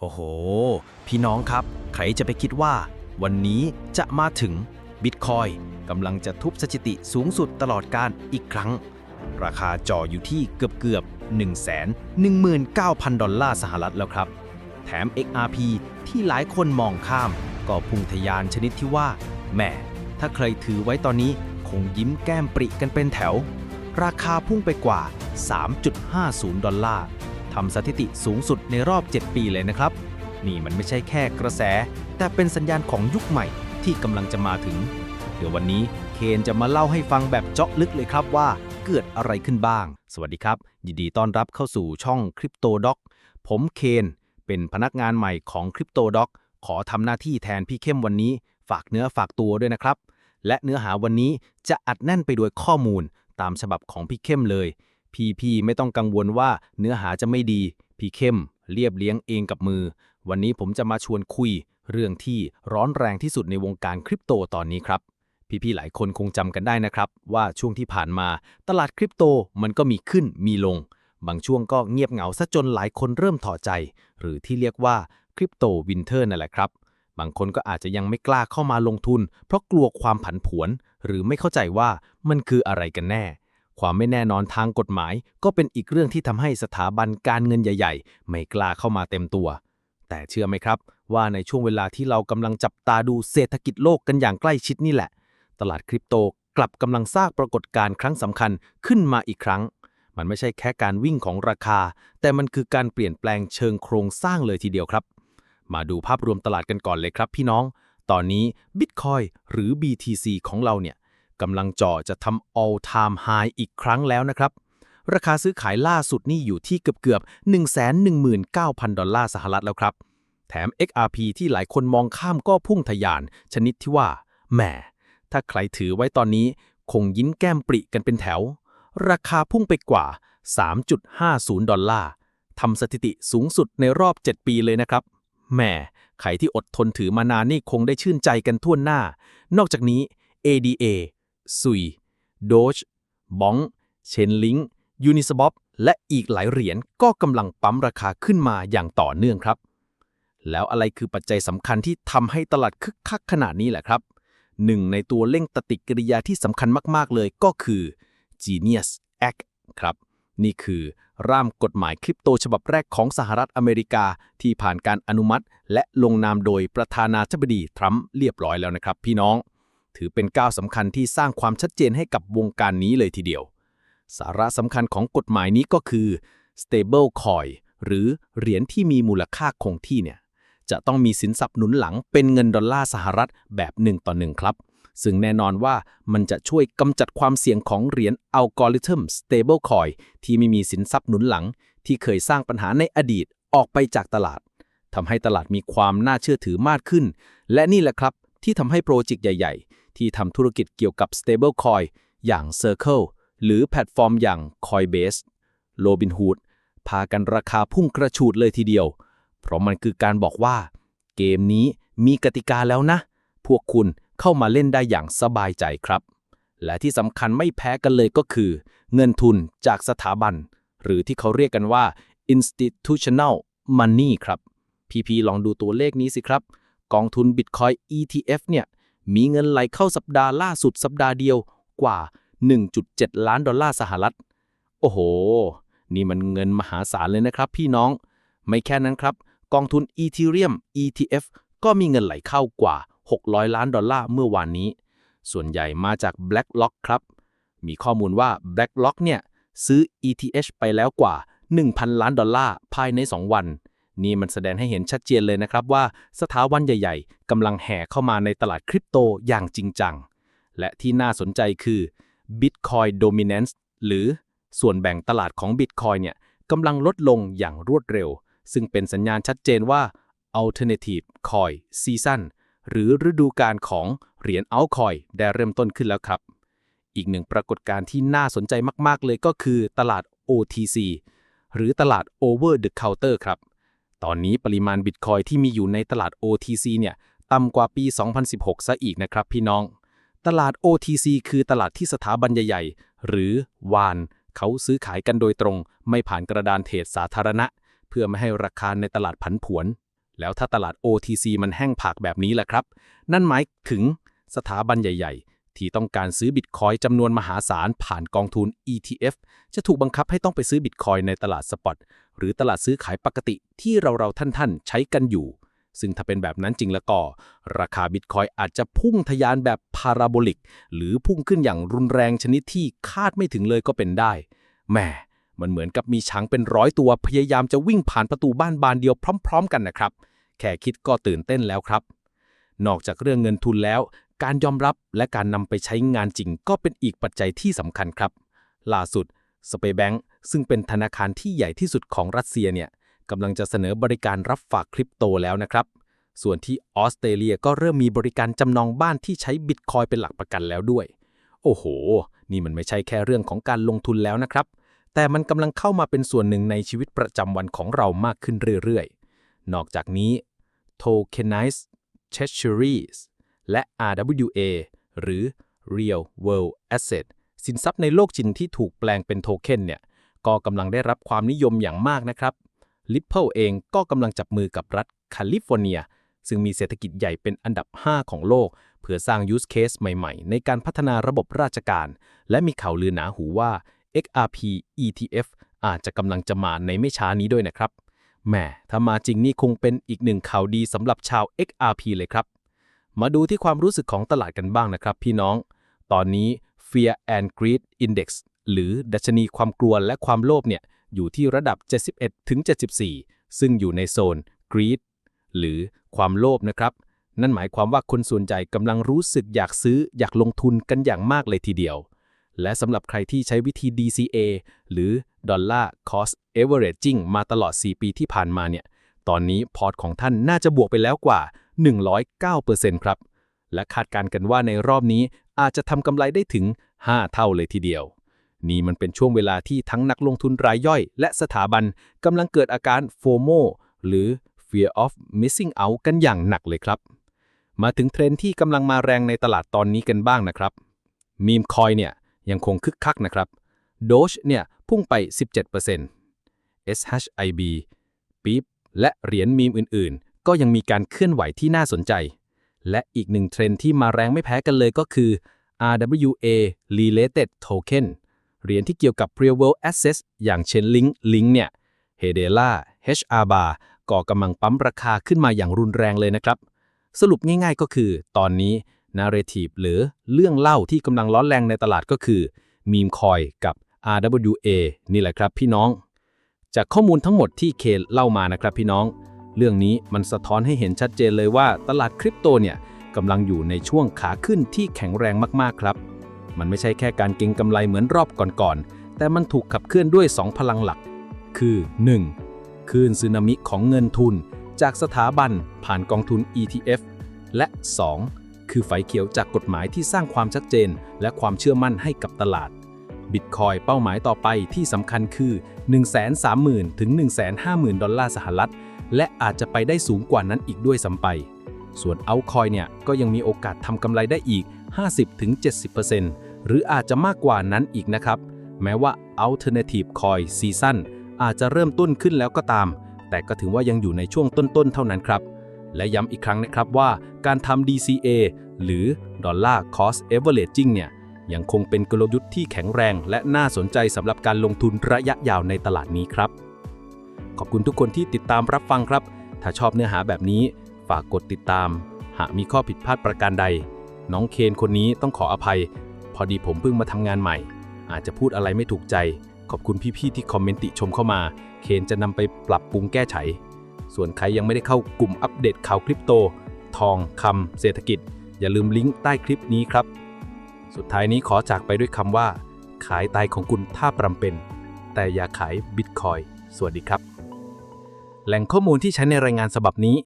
โอ้โห พี่น้องครับ ใครจะไปคิดว่า วันนี้จะมาถึงบิตคอยกำลังจะทุบสถิติสูงสุดตลอดการอีกครั้ง ราคาจ่ออยู่ที่เกือบเกือบ 1 1 9 0 0 0 ดอลลาร์สหรัฐแล้วครับ แถม XRP ที่หลายคนมองข้าม ก็พุ่งทะยานชนิดที่ว่าแหม่ถ้าใครถือไว้ตอนนี้คงยิ้มแก้มปริกันเป็นแถว ราคาพุ่งไปกว่า 3.50 ดอลลาร์ ทำสถิติสูงสุดในรอบ 7 ปีเลยนะครับ นี่มันไม่ใช่แค่กระแส แต่เป็นสัญญาณของยุคใหม่ที่กำลังจะมาถึง เดี๋ยววันนี้เคนจะมาเล่าให้ฟังแบบเจาะลึกเลยครับว่าเกิดอะไรขึ้นบ้าง สวัสดีครับ ยินดีต้อนรับเข้าสู่ช่องคริปโตด็อกผมเคน เป็นพนักงานใหม่ของคริปโตด็อกขอทำหน้าที่แทนพี่เข้มวันนี้ ฝากเนื้อฝากตัวด้วยนะครับ และเนื้อหาวันนี้จะอัดแน่นไปด้วยข้อมูลตามฉบับของพี่เข้มเลย พี่พี่ไม่ต้องกังวลว่าเนื้อหาจะไม่ดี พี่เข้มเรียบเลี้ยงเองกับมือ วันนี้ผมจะมาชวนคุย เรื่องที่ร้อนแรงที่สุดในวงการคริปโตตอนนี้ครับ พี่ๆหลายคนคงจำกันได้นะครับ ว่าช่วงที่ผ่านมาตลาดคริปโตมันก็มีขึ้นมีลง บางช่วงก็เงียบเหงาซะจนหลายคนเริ่มถอดใจ หรือที่เรียกว่าคริปโตวินเทอร์นั่นแหละครับบางคนก็อาจจะยังไม่กล้าเข้ามาลงทุน เพราะกลัวความผันผวน หรือไม่เข้าใจว่ามันคืออะไรกันแน่ ความไม่แน่นอนทางกฎหมาย ก็เป็นอีกเรื่องที่ทำให้สถาบันการเงินใหญ่ ๆ ไม่กล้าเข้ามาเต็มตัว แต่เชื่อไหมครับ ว่าในช่วงเวลาที่เรากำลังจับตาดูเศรษฐกิจโลกกันอย่างใกล้ชิดนี่แหละ ตลาดคริปโตกลับกำลังสร้างปรากฏการณ์ครั้งสำคัญขึ้นมาอีกครั้ง มันไม่ใช่แค่การวิ่งของราคา แต่มันคือการเปลี่ยนแปลงเชิงโครงสร้างเลยทีเดียวครับ มาดูภาพรวมตลาดกันก่อนเลยครับพี่น้อง ตอนนี้ Bitcoin หรือ BTC ของเราเนี่ย กำลังจ่อจะทำ all time high อีกครั้งแล้วนะครับ ราคาซื้อขายล่าสุดนี่อยู่ที่เกือบเกือบ119,000 ดอลลาร์สหรัฐแล้วครับ แถม XRP ที่หลายคนมองข้ามก็พุ่งทะยาน ชนิดที่ว่า แหม ถ้าใครถือไว้ตอนนี้ คงยิ้มแก้มปริกันเป็นแถว ราคาพุ่งไปกว่า 3.50 ดอลลาร์ทำสถิติสูงสุดในรอบ 7 ปีเลยนะครับ แหม ใครที่อดทนถือมานานนี่คงได้ชื่นใจกันทั่วหน้า นอกจากนี้ ADA ซุย โดจบอง เชนลิงยูนิสบอ p และอีกหลายเหรียญก็กำลังปั๊มราคาขึ้นมาอย่างต่อเนื่องครับ แล้วอะไรคือปัจจัยสำคัญที่ทำให้ตลาดคึกคักขนาดนี้แหละครับหนึ่งในตัวเร่งปฏิกิริยาที่สำคัญมาก ๆ เลยก็คือ Genius Act ครับ นี่คือร่างกฎหมายคริปโตฉบับแรกของสหรัฐอเมริกาที่ผ่านการอนุมัติ และลงนามโดยประธานาธิบดีทรัมป์เรียบร้อยแล้วนะครับพี่น้อง ถือเป็นก้าวสำคัญที่สร้างความชัดเจนให้กับวงการนี้เลยทีเดียว สาระสำคัญของกฎหมายนี้ก็คือ stable coin หรือเหรียญที่มีมูลค่าคงที่เนี่ย จะต้องมีสินทรัพย์หนุนหลังเป็นเงินดอลลาร์สหรัฐแบบหนึ่งต่อหนึ่งครับ ซึ่งแน่นอนว่ามันจะช่วยกำจัดความเสี่ยงของเหรียญอัลกอริทึม stable coin ที่ไม่มีสินทรัพย์หนุนหลัง ที่เคยสร้างปัญหาในอดีตออกไปจากตลาดทำให้ตลาดมีความน่าเชื่อถือมากขึ้น และนี่แหละครับที่ทำให้โปรเจกต์ใหญ่ ที่ทำธุรกิจเกี่ยวกับ stable coin อย่าง Circle หรือแพลตฟอร์มอย่าง Coinbase Robinhood พากันราคาพุ่งกระฉูดเลยทีเดียว เพราะมันคือการบอกว่า เกมนี้มีกติกาแล้วนะ พวกคุณเข้ามาเล่นได้อย่างสบายใจครับ และที่สำคัญไม่แพ้กันเลยก็คือ เงินทุนจากสถาบัน หรือที่เขาเรียกกันว่า institutional money ครับ พีพีลองดูตัวเลขนี้สิครับ กองทุน Bitcoin ETF เนี่ย มีเงินไหลเข้าสัปดาห์ล่าสุดสัปดาห์เดียวกว่า 1.7 ล้านดอลลาร์สหรัฐ โอ้โห นี่มันเงินมหาศาลเลยนะครับพี่น้อง ไม่แค่นั้นครับ กองทุน Ethereum ETF ก็มีเงินไหลเข้ากว่า 600 ล้านดอลลาร์เมื่อวานนี้ ส่วนใหญ่มาจาก BlackRock ครับ มีข้อมูลว่า BlackRock เนี่ยซื้อ ETH ไปแล้วกว่า 1,000 ล้านดอลลาร์ภายใน 2 วัน นี่มันแสดงให้เห็นชัดเจนเลยนะครับว่าสถาบันใหญ่ ๆกำลังแห่เข้ามาในตลาดคริปโตอย่างจริงจัง และที่น่าสนใจคือ Bitcoin Dominance หรือส่วนแบ่งตลาดของ Bitcoin เนี่ยกำลังลดลงอย่างรวดเร็ว ซึ่งเป็นสัญญาณชัดเจนว่า Alternative Coin Season หรือฤดูกาลของเหรียญ Altcoin ได้เริ่มต้นขึ้นแล้วครับ อีกหนึ่งปรากฏการณ์ที่น่าสนใจมาก ๆ เลยก็คือตลาด OTC หรือตลาด Over the Counter ครับ ตอนนี้ปริมาณ Bitcoin ที่มีอยู่ในตลาด OTC เนี่ยต่ำกว่าปี 2016 ซะอีกนะครับพี่น้อง ตลาด OTC คือตลาดที่สถาบันใหญ่ๆ หรือวาน เขาซื้อขายกันโดยตรง ไม่ผ่านกระดานเทรดสาธารณะ เพื่อไม่ให้ราคาในตลาดผันผวน แล้วถ้าตลาด OTC มันแห้งผากแบบนี้แหละครับ นั่นหมายถึงสถาบันใหญ่ๆ ที่ต้องการซื้อบิตคอยจำนวนมหาศาลผ่านกองทุน ETF จะถูกบังคับให้ต้องไปซื้อบิตคอยในตลาดสปอตหรือตลาดซื้อขายปกติที่เราๆท่านๆ ใช้กันอยู่ ซึ่งถ้าเป็นแบบนั้นจริงแล้วก็ ราคาบิตคอยอาจจะพุ่งทะยานแบบพาราโบลิก หรือพุ่งขึ้นอย่างรุนแรงชนิดที่คาดไม่ถึงเลยก็เป็นได้แหมมันเหมือนกับมีช้างเป็นร้อยตัวพยายามจะวิ่งผ่านประตูบ้านบานเดียวพร้อม ๆ กันนะครับ แค่คิดก็ตื่นเต้นแล้วครับ นอกจากเรื่องเงินทุนแล้ว การยอมรับและการนำไปใช้งานจริงก็เป็นอีกปัจจัยที่สำคัญครับ ล่าสุดสเปแบงก์ซึ่งเป็นธนาคารที่ใหญ่ที่สุดของรัสเซียเนี่ยกำลังจะเสนอบริการรับฝากคริปโตแล้วนะครับ ส่วนที่ออสเตรเลียก็เริ่มมีบริการจำนองบ้านที่ใช้บิตคอยเป็นหลักประกันแล้วด้วย โอ้โห นี่มันไม่ใช่แค่เรื่องของการลงทุนแล้วนะครับ แต่มันกำลังเข้ามาเป็นส่วนหนึ่งในชีวิตประจำวันของเรามากขึ้นเรื่อยๆ นอกจากนี้ Tokenized Treasuries และ RWA หรือ Real World Asset สินทรัพย์ในโลกจริงที่ถูกแปลงเป็นโทเค็นเนี่ยก็กำลังได้รับความนิยมอย่างมากนะครับ Ripple เองก็กำลังจับมือกับรัฐแคลิฟอร์เนีย ซึ่งมีเศรษฐกิจใหญ่เป็นอันดับ 5 ของโลก เพื่อสร้าง use case ใหม่ๆ ในการพัฒนาระบบราชการ และมีข่าวลือหนาหูว่า XRP ETF อาจจะกำลังจะมาในไม่ช้านี้ด้วยนะครับแหมถ้ามาจริงนี่คงเป็นอีกหนึ่งข่าวดีสำหรับชาว XRP เลยครับ มาดูที่ความรู้สึกของตลาดกันบ้างนะครับพี่น้อง ตอนนี้ Fear and Greed Index หรือดัชนีความกลัวและความโลภเนี่ยอยู่ที่ระดับ 71ถึง74 ซึ่งอยู่ในโซน Greed หรือความโลภนะครับ นั่นหมายความว่าคนส่วนใหญ่กำลังรู้สึกอยากซื้ออยากลงทุนกันอย่างมากเลยทีเดียว และสำหรับใครที่ใช้วิธี DCA หรือ Dollar Cost Averaging มาตลอด 4 ปีที่ผ่านมาเนี่ย ตอนนี้พอร์ตของท่านน่าจะบวกไปแล้วกว่า 109%ครับ และคาดการณ์กันว่าในรอบนี้อาจจะทำกำไรได้ถึง 5 เท่าเลยทีเดียว นี่มันเป็นช่วงเวลาที่ทั้งนักลงทุนรายย่อย และสถาบันกำลังเกิดอาการ FOMO หรือ Fear of Missing Out กันอย่างหนักเลยครับ มาถึงเทรนด์ที่กำลังมาแรงในตลาดตอนนี้กันบ้างนะครับมีมคอยเนี่ยยังคงคึกคักนะครับ Doge เนี่ยพุ่งไป 17% SHIB ปี๊บและเหรียญมีมอื่นๆ ก็ยังมีการเคลื่อนไหวที่น่าสนใจ และอีกหนึ่งเทรนที่มาแรงไม่แพ้กันเลยก็คือ RWA Related Token เหรียญที่เกี่ยวกับ Real World Assets อย่างเช่น Link Link เนี่ย Hedera HR Bar ก็กำลังปั๊มราคาขึ้นมาอย่างรุนแรงเลยนะครับ สรุปง่ายๆก็คือ ตอนนี้ narrative หรือเรื่องเล่าที่กำลังร้อนแรงในตลาดก็คือ meme coin กับ RWA นี่แหละครับพี่น้อง จากข้อมูลทั้งหมดที่เคเล่ามานะครับพี่น้อง เรื่องนี้มันสะท้อนให้เห็นชัดเจนเลยว่าตลาดคริปโตเนี่ยกำลังอยู่ในช่วงขาขึ้นที่แข็งแรงมากๆครับ มันไม่ใช่แค่การเก็งกำไรเหมือนรอบก่อนๆ แต่มันถูกขับเคลื่อนด้วย 2 พลังหลัก คือ 1. คลื่นสึนามิของเงินทุน จากสถาบันผ่านกองทุน ETF และ 2. คือไฟเขียวจากกฎหมายที่สร้างความชัดเจน และความเชื่อมั่นให้กับตลาดบิตคอยเป้าหมายต่อไปที่สำคัญคือ 130,000 ถึง 150,000 ดอลลาร์สหรัฐ และอาจจะไปได้สูงกว่านั้นอีกด้วยซ้ำไป ส่วนเอาคอยเนี่ยก็ยังมีโอกาสทำกำไรได้อีก 50-70%หรืออาจจะมากกว่านั้นอีกนะครับ แม้ว่า Alternative Coin Season อาจจะเริ่มต้นขึ้นแล้วก็ตาม แต่ก็ถือว่ายังอยู่ในช่วงต้นๆ เท่านั้นครับ และย้ำอีกครั้งนะครับว่าการทำ DCA หรือ Dollar Cost Averaging เนี่ยยังคงเป็นกลยุทธ์ที่แข็งแรง และน่าสนใจสำหรับการลงทุนระยะยาวในตลาดนี้ครับ ขอบคุณทุกคนที่ติดตามรับฟังครับ ถ้าชอบเนื้อหาแบบนี้ ฝากกดติดตาม หากมีข้อผิดพลาดประการใด น้องเคนคนนี้ต้องขออภัย พอดีผมเพิ่งมาทำงานใหม่ อาจจะพูดอะไรไม่ถูกใจ ขอบคุณพี่ๆที่คอมเมนต์ติชมเข้ามา เคนจะนำไปปรับปรุงแก้ไข ส่วนใครยังไม่ได้เข้ากลุ่มอัปเดตข่าวคริปโต ทองคำเศรษฐกิจ อย่าลืมลิงก์ใต้คลิปนี้ครับ สุดท้ายนี้ขอจากไปด้วยคำว่า ขายตายของคุณถ้าจำเป็น แต่อย่าขายบิตคอยสวัสดีครับ แหล่งข้อมูลที่ใช้ในรายงานฉบับนี้